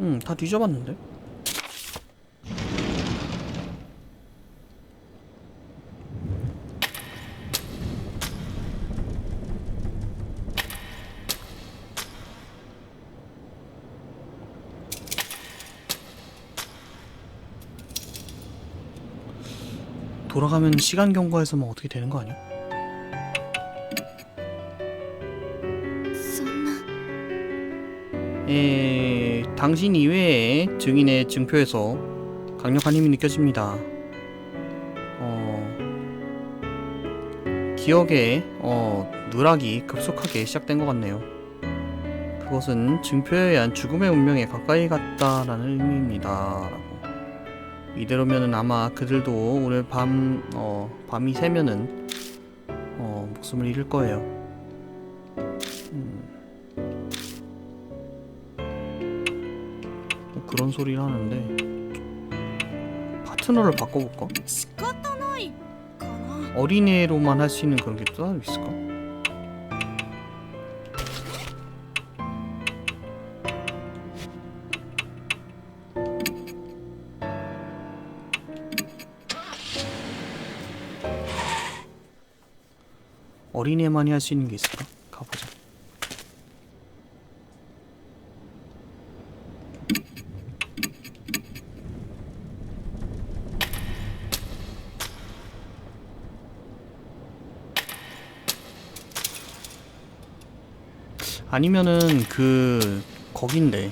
응, 다 뒤져봤는데. 돌아가면 시간 경과에서만 어떻게 되는 거 아니야? 에, 당신 이외에 증인의 증표에서 강력한 힘이 느껴집니다. 어, 기억에 어, 누락이 급속하게 시작된 것 같네요. 그것은 증표에 의한 죽음의 운명에 가까이 갔다라는 의미입니다. 이대로면은 아마 그들도 오늘 밤, 어, 밤이 새면은 어, 목숨을 잃을 거예요. 그런 소리를 하는데 파트너를 바꿔볼까? 어린애로만 할 수 있는 그런 게 또 따로 있을까? 어린애만이 할 수 있는 게 있을까? 가보자 아니면은 그 거긴데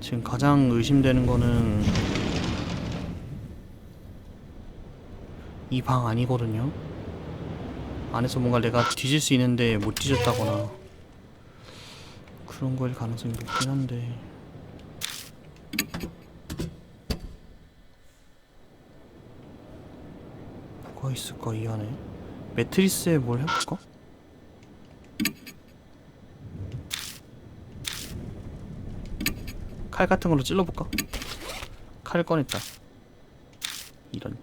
지금 가장 의심되는 거는 이 방 아니거든요. 안에서 뭔가 내가 뒤질 수 있는데 못 뒤졌다거나 그런 거일 가능성이 높긴 한데 뭐가 있을까 이 안에 매트리스에 뭘 해볼까? 칼 같은 걸로 찔러볼까? 칼을 꺼냈다. 이런.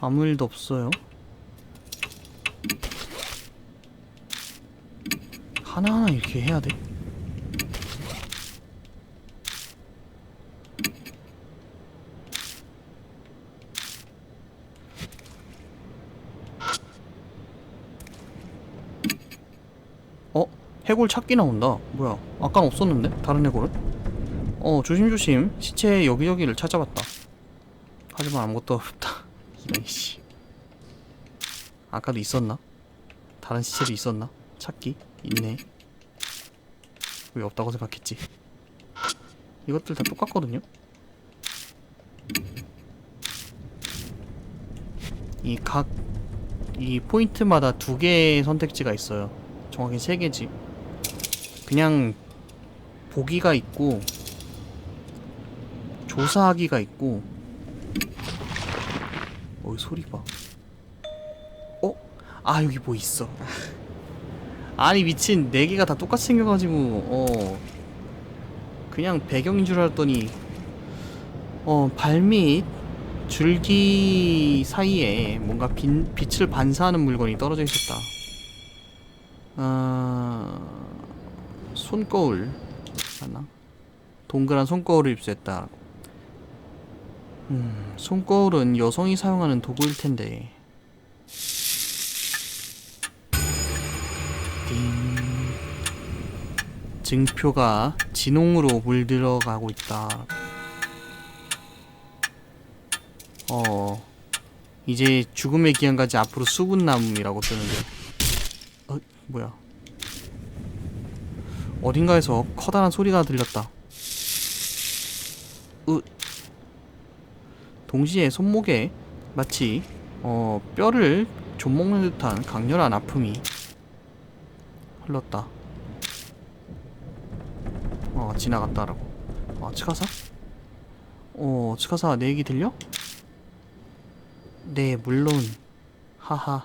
아무 일도 없어요. 하나하나 이렇게 해야 돼? 어? 해골 찾기 나온다. 뭐야? 아깐 없었는데? 다른 해골은? 어, 조심조심. 시체 여기저기를 찾아봤다. 하지만 아무것도 없다. 이런 씨. 아까도 있었나? 다른 시체도 있었나? 찾기? 있네. 왜 없다고 생각했지? 이것들 다 똑같거든요? 이 각, 이 포인트마다 두 개의 선택지가 있어요. 정확히 세 개지. 그냥 보기가 있고, 조사하기가 있고, 어, 이 소리 봐. 어? 아, 여기 뭐 있어. 아니 미친 네 개가 다 똑같이 생겨가지고 어 그냥 배경인 줄 알았더니 어 발밑 줄기 사이에 뭔가 빈, 빛을 반사하는 물건이 떨어져 있었다. 아 손거울 맞나? 동그란 손거울을 입수했다. 음 손거울은 여성이 사용하는 도구일 텐데. 띵. 증표가 진홍으로 물들어가고 있다. 어, 이제 죽음의 기한까지 앞으로 수분남이라고 뜨는데. 어, 뭐야? 어딘가에서 커다란 소리가 들렸다. 으. 동시에 손목에 마치 어, 뼈를 좀먹는 듯한 강렬한 아픔이 흘렀다. 어, 지나갔다라고. 어, 치카사? 어, 치카사 내 얘기 들려? 네, 물론. 하하.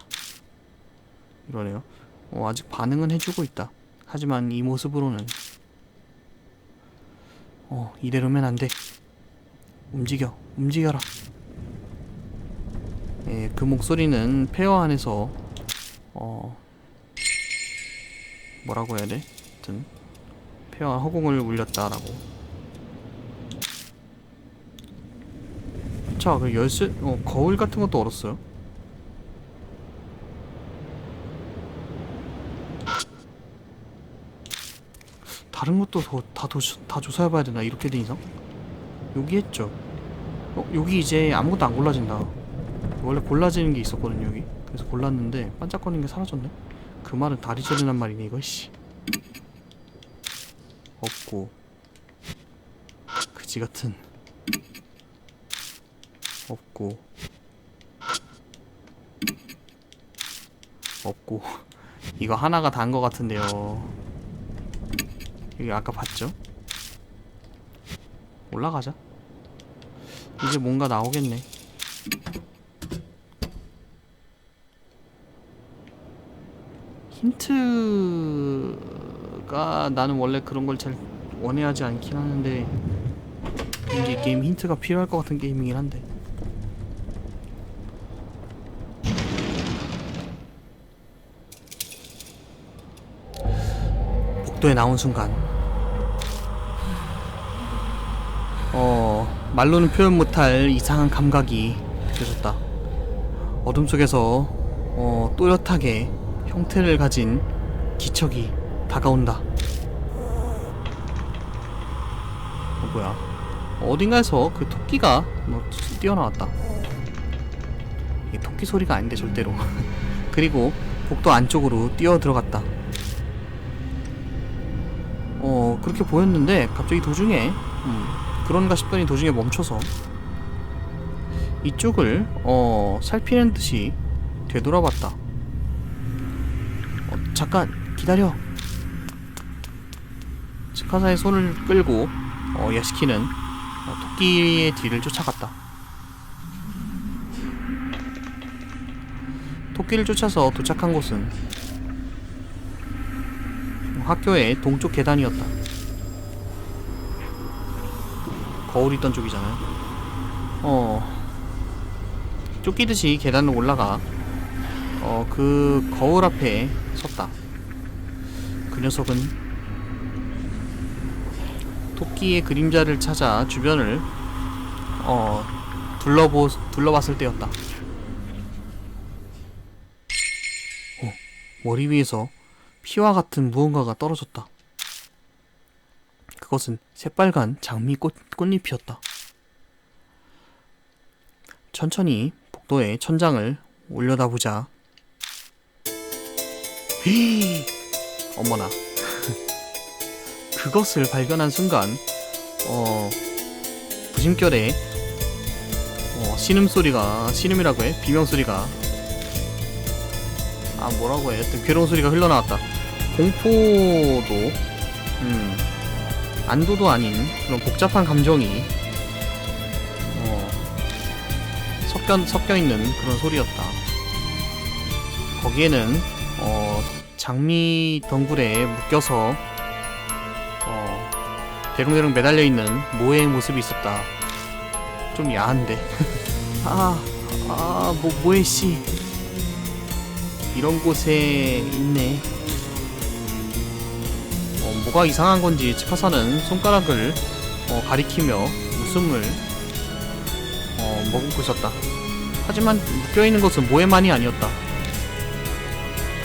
이러네요. 어, 아직 반응은 해주고 있다. 하지만 이 모습으로는 어, 이대로면 안 돼. 움직여, 움직여라. 예, 그 목소리는 폐허 안에서 어 뭐라고 해야 돼? 하여튼 폐와 허공을 울렸다라고 자 그 열쇠 어 거울 같은 것도 얻었어요 다른 것도 더, 다, 도, 다 조사해봐야 되나? 이렇게 된 이상? 여기 했죠. 어 여기 이제 아무것도 안 골라진다. 원래 골라지는 게 있었거든요 여기. 그래서 골랐는데 반짝거리는 게 사라졌네. 그 말은 다리 저리란 말이네 이거 씨. 없고. 그지 같은. 없고. 없고. 이거 하나가 단 거 같은데요 여기 아까 봤죠? 올라가자. 이제 뭔가 나오겠네. 힌트가 나는 원래 그런 걸 잘 원해하지 않긴 하는데 이제 이 게임 힌트가 필요할 것 같은 게임이긴 한데 복도에 나온 순간. 어 말로는 표현 못할 이상한 감각이 느껴졌다. 어둠 속에서 어 또렷하게 형태를 가진 기척이 다가온다. 어 뭐야? 어딘가에서 그 토끼가 뭐 뛰어나왔다. 이 토끼 소리가 아닌데 절대로. 그리고 복도 안쪽으로 뛰어 들어갔다 그렇게 보였는데 갑자기 도중에 음, 그런가 싶더니 도중에 멈춰서 이쪽을 어 살피는 듯이 되돌아봤다. 어, 잠깐 기다려. 스카사의 손을 끌고 어, 야시키는 어, 토끼의 뒤를 쫓아갔다. 토끼를 쫓아서 도착한 곳은 학교의 동쪽 계단이었다. 거울 있던 쪽이잖아요. 어. 쫓기듯이 계단을 올라가 어, 그 거울 앞에 섰다. 그 녀석은 토끼의 그림자를 찾아 주변을 어, 둘러보 둘러봤을 때였다. 어, 머리 위에서 피와 같은 무언가가 떨어졌다. 그것은 새빨간 장미 꽃, 꽃잎이었다. 천천히 복도의 천장을 올려다보자. 헤이! 어머나. 그것을 발견한 순간, 어, 부심결에, 어, 신음소리가, 신음이라고 해? 비명소리가, 아, 뭐라고 해? 하여튼 괴로운 소리가 흘러나왔다. 공포도, 음, 안도도 아닌 그런 복잡한 감정이, 어, 섞여, 섞여 있는 그런 소리였다. 거기에는, 어, 장미 덩굴에 묶여서, 어, 대롱대롱 매달려 있는 모의 모습이 있었다. 좀 야한데. 아, 아, 뭐, 모에 씨. 이런 곳에 있네. 어, 뭐가 이상한 건지 치카사는 손가락을 어, 가리키며 웃음을 어, 머금고 있었다. 하지만 묶여있는 것은 모에만이 아니었다.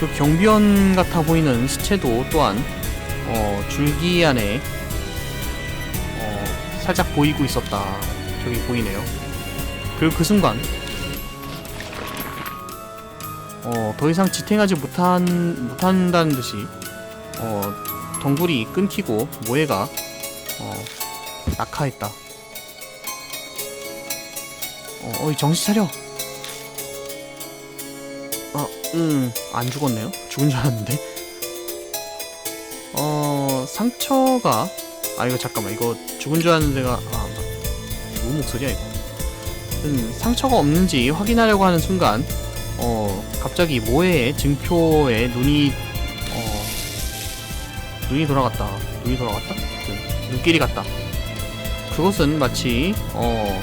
그 경비원 같아 보이는 시체도 또한 어, 줄기 안에 어, 살짝 보이고 있었다. 저기 보이네요. 그리고 그 순간 어, 더 이상 지탱하지 못한, 못한다는 듯이, 어, 덩굴이 끊기고, 모해가, 어, 낙하했다. 어, 어이, 정신 차려! 어, 음, 안 죽었네요? 죽은 줄 알았는데? 어, 상처가, 아, 이거 잠깐만, 이거 죽은 줄 알았는데, 가 아, 누구 목소리야, 이거? 음, 상처가 없는지 확인하려고 하는 순간, 어 갑자기 모해의 증표에 눈이 어 눈이 돌아갔다. 눈이 돌아갔다? 그, 눈길이 갔다. 그것은 마치 어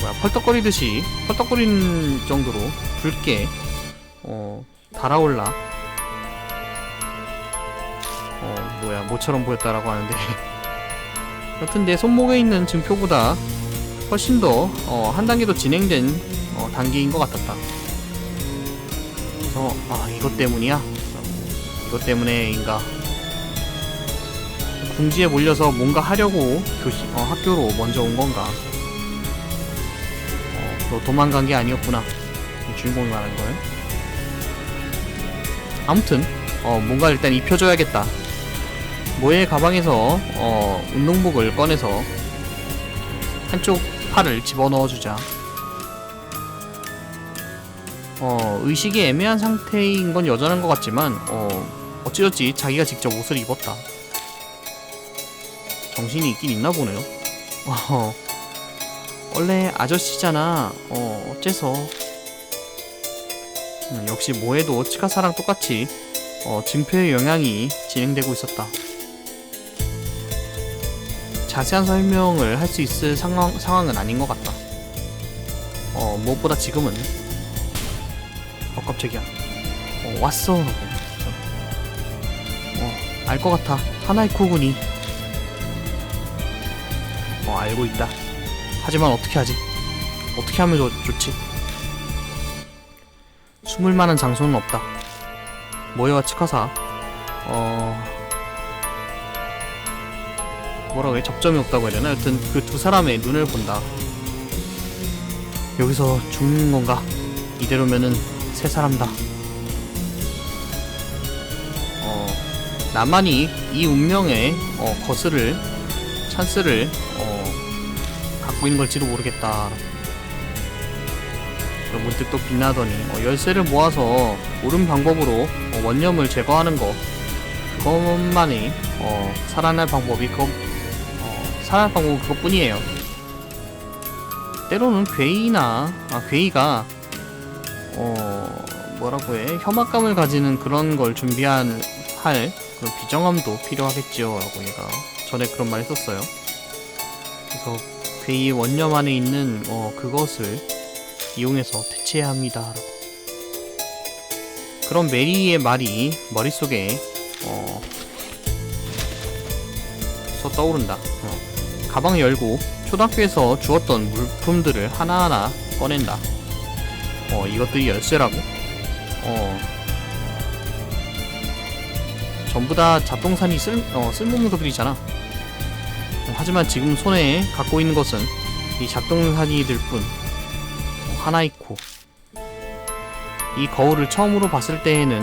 뭐야 펄떡거리듯이 펄떡거리는 정도로 붉게 어 달아올라. 어 뭐야 모처럼 보였다라고 하는데. 여튼 내 손목에 있는 증표보다 훨씬 더 어, 한 단계 더 진행된 어, 단계인 것 같았다. 그래서 아 이것 때문이야? 이것 때문에인가? 궁지에 몰려서 뭔가 하려고 교시, 어, 학교로 먼저 온 건가? 어, 너 도망간 게 아니었구나. 이 주인공이 말한 거예요. 아무튼 어, 뭔가 일단 입혀줘야겠다. 모의 가방에서 어, 운동복을 꺼내서 한쪽 팔을 집어넣어주자. 어, 의식이 애매한 상태인 건 여전한 것 같지만 어, 어찌어찌 자기가 직접 옷을 입었다. 정신이 있긴 있나 보네요. 어, 원래 아저씨잖아. 어, 어째서. 음, 역시 뭐해도 치카사랑 똑같이 어, 증표의 영향이 진행되고 있었다. 자세한 설명을 할 수 있을 상황, 상황은 아닌 것 같다. 어, 무엇보다 지금은 어, 깜짝이야. 어, 왔어. 알 것 같아. 하나이코 군이. 어, 알고 있다. 하지만 어떻게 하지? 어떻게 하면 좋, 좋지? 숨을 만한 장소는 없다. 모여와 치카사, 어, 뭐라고 해? 접점이 없다고 해야 되나? 여튼 그 두 사람의 눈을 본다. 여기서 죽는 건가? 이대로면은 세 사람 다. 나만이 이 운명의 어, 거스를 찬스를 어, 갖고 있는 걸지도 모르겠다. 문득 또 빛나더니 어, 열쇠를 모아서 옳은 방법으로 어, 원념을 제거하는 거 그것만이 어, 살아날 방법이 그거 어, 살아날 방법은 그것뿐이에요. 때로는 괴이나 아 괴이가 어 뭐라고 해 혐악감을 가지는 그런 걸 준비한 할 그런 비정함도 필요하겠지요 라고 얘가 전에 그런 말 했었어요. 그래서 괴이의 원념 안에 있는 어 그것을 이용해서 대체해야 합니다 라고. 그런 메리의 말이 머릿속에 어 서 떠오른다. 어. 가방을 열고 초등학교에서 주었던 물품들을 하나하나 꺼낸다. 어, 이것들이 열쇠라고? 어. 전부 다 잡동산이 쓸, 어, 쓸모없는 것들이잖아. 어, 하지만 지금 손에 갖고 있는 것은 이 잡동사니들 뿐. 어, 하나이코. 이 거울을 처음으로 봤을 때에는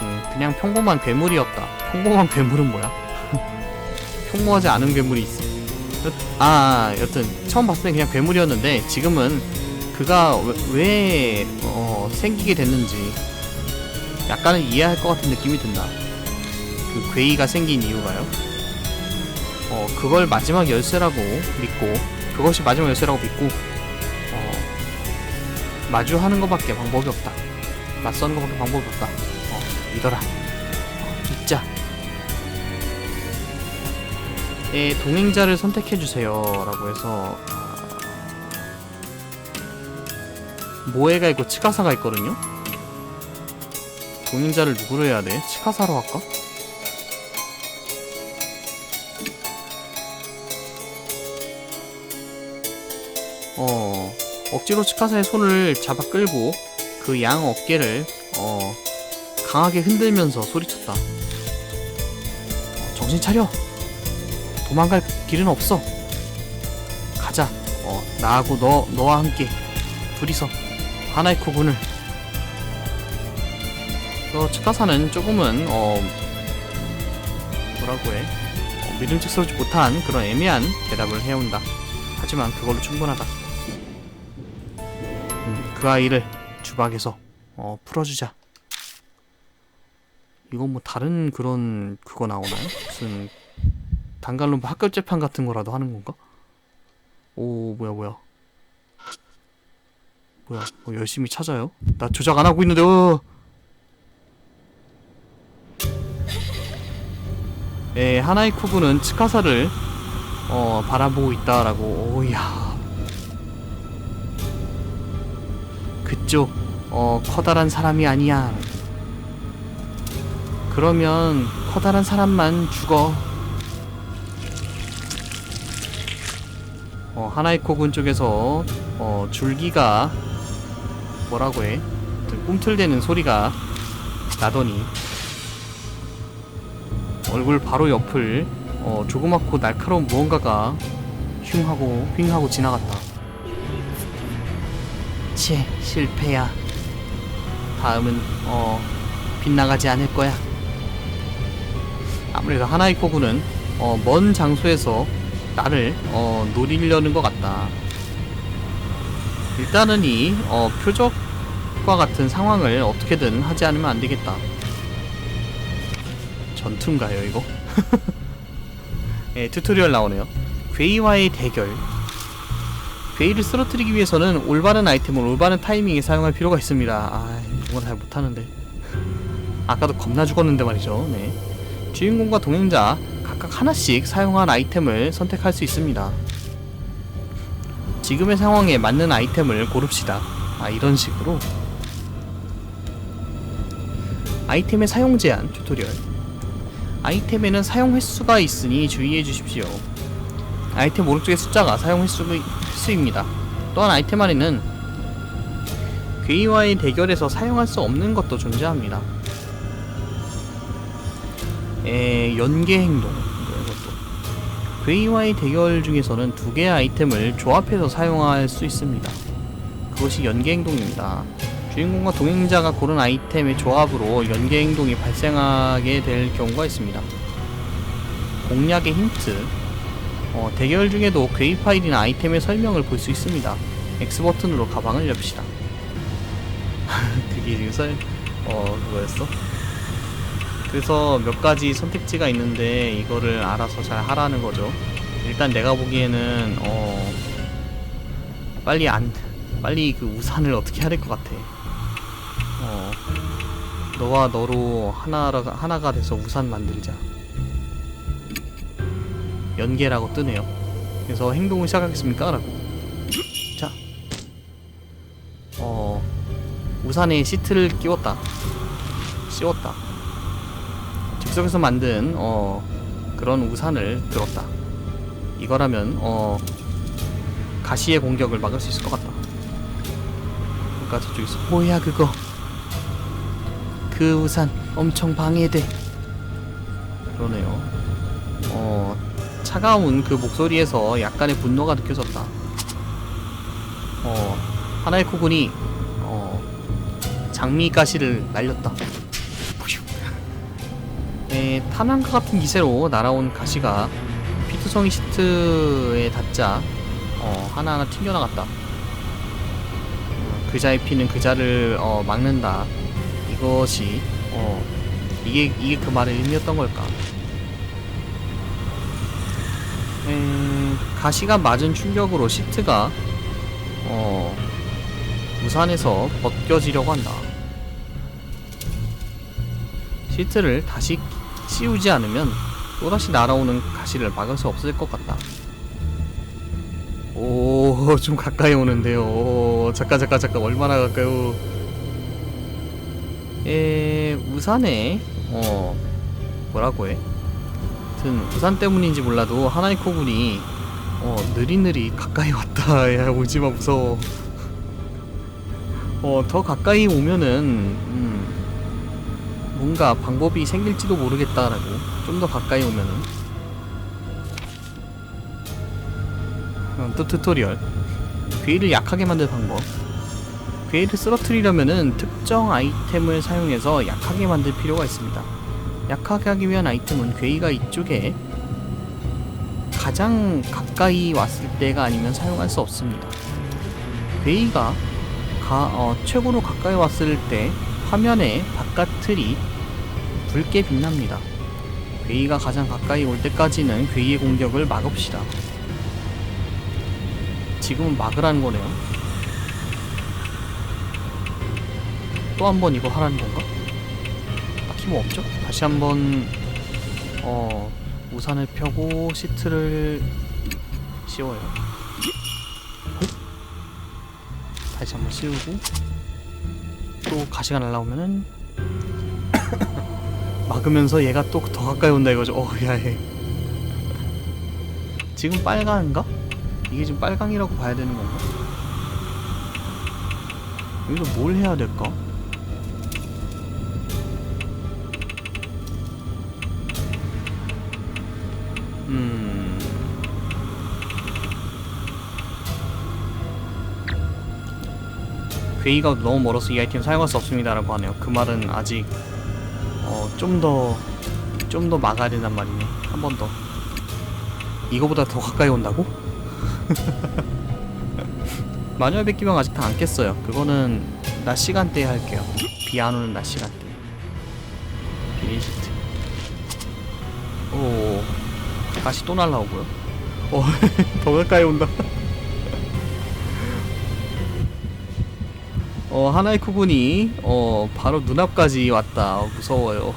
음, 그냥 평범한 괴물이었다. 평범한 괴물은 뭐야? 평범하지 않은 괴물이 있어. 여, 아, 여튼 처음 봤을 때 그냥 괴물이었는데 지금은 그가 왜, 왜 어, 생기게 됐는지 약간은 이해할 것 같은 느낌이 든다. 그 괴이가 생긴 이유가요. 어, 그걸 마지막 열쇠라고 믿고 그것이 마지막 열쇠라고 믿고 어, 마주하는 것밖에 방법이 없다. 맞서는 것밖에 방법이 없다. 어, 믿어라. 어, 믿자. 네, 동행자를 선택해주세요. 라고 해서, 아, 모에가 있고 치카사가 있거든요? 동행자를 누구로 해야 돼? 치카사로 할까? 억지로 치카사의 손을 잡아 끌고 그 양 어깨를, 어, 강하게 흔들면서 소리쳤다. 어, 정신 차려! 도망갈 길은 없어. 가자. 어, 나하고 너, 너와 함께 둘이서 하나이코 군을. 너 치카사는 조금은 어 뭐라고 해? 어, 믿음직스럽지 못한 그런 애매한 대답을 해온다. 하지만 그걸로 충분하다. 음, 그 아이를 주박에서 어, 풀어주자. 이건 뭐 다른 그런 그거 나오나요? 무슨 단갈론부 학교 재판 같은 거라도 하는 건가? 오 뭐야 뭐야 뭐야 뭐 열심히 찾아요? 나 조작 안 하고 있는데 어. 예 하나의 쿠브는 치카사를 어 바라보고 있다라고 오야 그쪽 어 커다란 사람이 아니야 그러면 커다란 사람만 죽어. 어, 하나이코군 쪽에서 어, 줄기가 뭐라고 해? 하여튼 꿈틀대는 소리가 나더니 얼굴 바로 옆을 어, 조그맣고 날카로운 무언가가 흉하고 휑하고 지나갔다. 치, 실패야. 다음은 어 빗나가지 않을 거야. 아무래도 하나이코군은 어, 먼 장소에서 나를 어, 노리려는 것 같다. 일단은 이 어, 표적과 같은 상황을 어떻게든 하지 않으면 안 되겠다. 전투인가요 이거? 예, 튜토리얼 나오네요. 괴이와의 대결. 괴이를 쓰러뜨리기 위해서는 올바른 아이템을 올바른 타이밍에 사용할 필요가 있습니다. 아, 이건 잘 못하는데. 아까도 겁나 죽었는데 말이죠. 네. 주인공과 동행자 각각 하나씩 사용한 아이템을 선택할 수 있습니다. 지금의 상황에 맞는 아이템을 고릅시다. 아, 이런 식으로. 아이템의 사용 제한 튜토리얼. 아이템에는 사용 횟수가 있으니 주의해 주십시오. 아이템 오른쪽의 숫자가 사용 횟수, 횟수입니다. 또한 아이템 안에는 괴이와의 대결에서 사용할 수 없는 것도 존재합니다. 에, 연계 행동 이것도 괴이와의 대결 중에서는 두 개의 아이템을 조합해서 사용할 수 있습니다. 그것이 연계 행동입니다. 주인공과 동행자가 고른 아이템의 조합으로 연계 행동이 발생하게 될 경우가 있습니다. 공략의 힌트 어, 대결 중에도 괴이 파일이나 아이템의 설명을 볼 수 있습니다. X 버튼으로 가방을 엽시다. 그게 지금 설, 어, 그거였어? 그래서 몇 가지 선택지가 있는데 이거를 알아서 잘 하라는 거죠. 일단 내가 보기에는 어 빨리 안 빨리 그 우산을 어떻게 해야 될 것 같아. 어 너와 너로 하나가 하나가 돼서 우산 만들자. 연계라고 뜨네요. 그래서 행동을 시작하겠습니까? 라고. 자. 어 우산에 시트를 끼웠다. 씌웠다. 즉석에서 만든 어 그런 우산을 들었다. 이거라면 어 가시의 공격을 막을 수 있을 것 같다. 그러니까 저쪽에서 뭐야 그거? 그 우산 엄청 방해돼. 그러네요. 어 차가운 그 목소리에서 약간의 분노가 느껴졌다. 어 하나의 코군이 어 장미 가시를 날렸다. 에, 탐양과 같은 기세로 날아온 가시가 피투성이 시트에 닿자 어, 하나하나 튕겨나갔다. 어, 그자의 피는 그자를 어, 막는다. 이것이 어, 이게 이게 그 말의 의미였던 걸까? 에, 가시가 맞은 충격으로 시트가 어, 우산에서 벗겨지려고 한다. 시트를 다시 씌우지 않으면 또다시 날아오는 가시를 막을 수 없을 것 같다. 오, 좀 가까이 오는데요. 오, 잠깐, 잠깐, 잠깐, 얼마나 가까요? 에, 우산에, 어, 뭐라고 해? 하여튼, 우산 때문인지 몰라도 하나의 코군이, 어, 느리느리 가까이 왔다. 야, 오지마, 무서워. 어, 더 가까이 오면은, 음, 뭔가 방법이 생길지도 모르겠다라고 좀 더 가까이 오면은 어, 또 튜토리얼 괴이를 약하게 만들 방법 괴이를 쓰러뜨리려면은 특정 아이템을 사용해서 약하게 만들 필요가 있습니다 약하게 하기 위한 아이템은 괴이가 이쪽에 가장 가까이 왔을 때가 아니면 사용할 수 없습니다 괴이가 가, 어, 최고로 가까이 왔을 때 화면의 바깥 틀이 붉게 빛납니다. 괴이가 가장 가까이 올 때까지는 괴이의 공격을 막읍시다. 지금은 막으라는 거네요. 또 한 번 이거 하라는 건가? 뭐 없죠? 다시 한번 어 우산을 펴고 시트를 씌워요. 어? 다시 한번 씌우고 또 가시가 날라오면은 막으면서 얘가 또 더 가까이 온다 이거죠. 어, 야, 얘. 지금 빨강인가? 이게 지금 빨강이라고 봐야 되는 건가? 여기서 뭘 해야 될까? 괴이가 너무 멀어서 이 아이템 사용할 수 없습니다라고 하네요. 그 말은 아직 어, 좀 더, 좀 더 막아야 된단 말이네. 한 번 더. 이거보다 더 가까이 온다고? 마녀의 백기병 아직 다 안 깼어요. 그거는 낮 시간대에 할게요. 비 안 오는 낮 시간대. 비닐시트. 오, 다시 또 날라오고요. 어, 더 가까이 온다. 어, 하나의 쿠군이 어, 바로 눈앞까지 왔다. 어, 무서워요.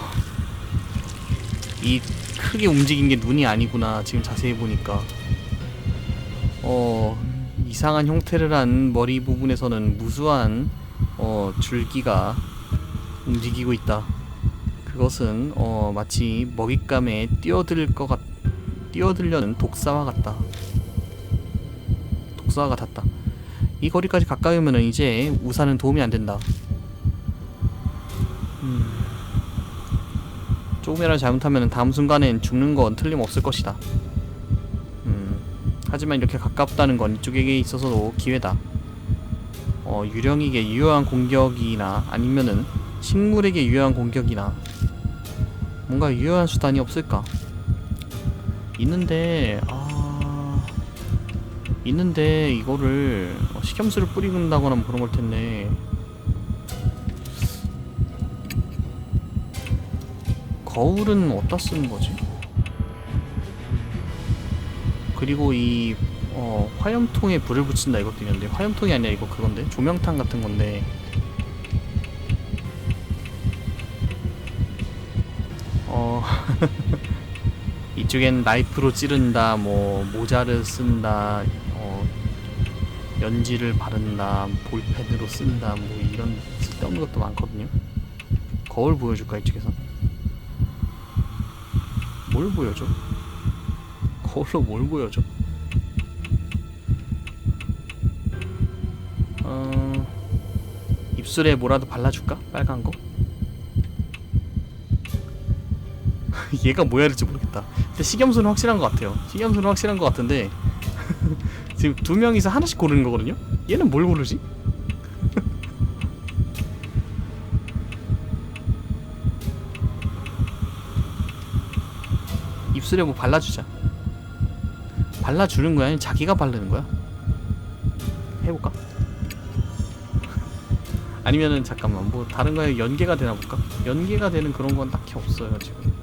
이 크게 움직인 게 눈이 아니구나. 지금 자세히 보니까. 어, 이상한 형태를 한 머리 부분에서는 무수한 어, 줄기가 움직이고 있다. 그것은 어, 마치 먹잇감에 뛰어들 것 같, 뛰어들려는 독사와 같다. 독사와 같았다. 이 거리까지 가까이 오면은 이제 우산은 도움이 안 된다. 음. 조금이라도 잘못하면 다음 순간엔 죽는 건 틀림없을 것이다. 음. 하지만 이렇게 가깝다는 건 이쪽에게 있어서도 기회다. 어, 유령에게 유효한 공격이나 아니면은 식물에게 유효한 공격이나 뭔가 유효한 수단이 없을까? 있는데 아 있는데 이거를 어, 식염수를 뿌린다거나 뭐 그런 걸 텐데. 거울은 어디다 쓰는 거지? 그리고 이 어, 화염통에 불을 붙인다 이것도 있는데. 화염통이 아니라 이거 그건데? 조명탄 같은 건데. 어 이쪽엔 나이프로 찌른다 뭐 모자를 쓴다 어 연지를 바른다 볼펜으로 쓴다 뭐 이런 쓸데없는 것도 많거든요. 거울 보여줄까 이쪽에서? 뭘 보여줘? 거울로 뭘 보여줘? 어 입술에 뭐라도 발라줄까? 빨간 거? 얘가 뭐 해야 될지 모르겠다. 근데 식염수는 확실한 것 같아요. 식염수는 확실한 것 같은데 지금 두 명이서 하나씩 고르는 거거든요. 얘는 뭘 고르지? 입술에 뭐 발라주자. 발라주는 거야? 아니면 자기가 바르는 거야? 해볼까? 아니면은 잠깐만 뭐 다른 거에 연계가 되나 볼까? 연계가 되는 그런 건 딱히 없어요 지금.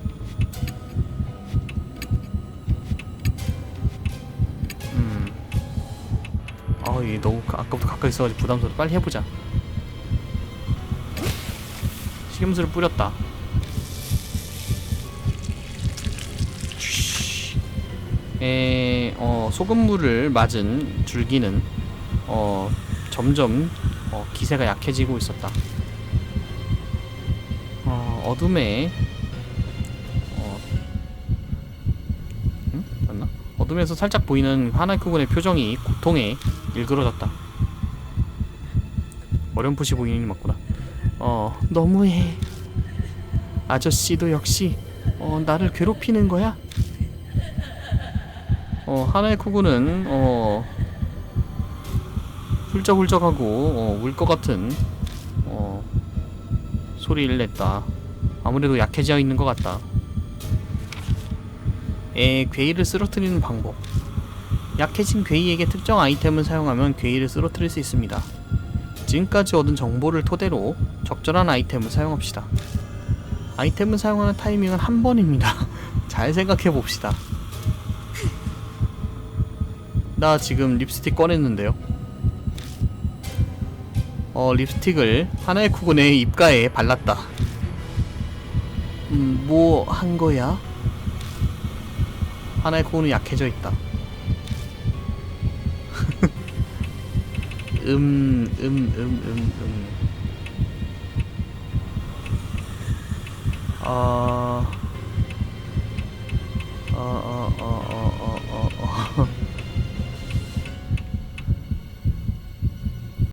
아, 이게 너무 가- 아까부터 가까이 있어가지고 부담스러워. 빨리 해보자. 식염수를 뿌렸다. 쉬. 에, 어, 소금물을 맞은 줄기는 어, 점점 어, 기세가 약해지고 있었다. 어, 어둠에 어? 어둠에서 살짝 보이는 하나크군의 표정이 고통에 일그러졌다. 머렴풋이 보이는 게 맞구나. 어, 너무해. 아저씨도 역시 어, 나를 괴롭히는 거야? 어, 하나의 쿠구는 어, 훌쩍훌쩍하고 어, 울 것 같은 어, 소리를 냈다. 아무래도 약해져 있는 것 같다. 에, 괴이를 쓰러뜨리는 방법. 약해진 괴이에게 특정 아이템을 사용하면 괴이를 쓰러뜨릴 수 있습니다. 지금까지 얻은 정보를 토대로 적절한 아이템을 사용합시다. 아이템을 사용하는 타이밍은 한 번입니다. 잘 생각해 봅시다. 나 지금 립스틱 꺼냈는데요. 어, 립스틱을 하나의 쿠군의 입가에 발랐다. 음, 뭐 한 거야? 하나의 쿠군은 약해져 있다. 음, 음, 음, 음, 음. 어... 어, 어, 어, 어, 어,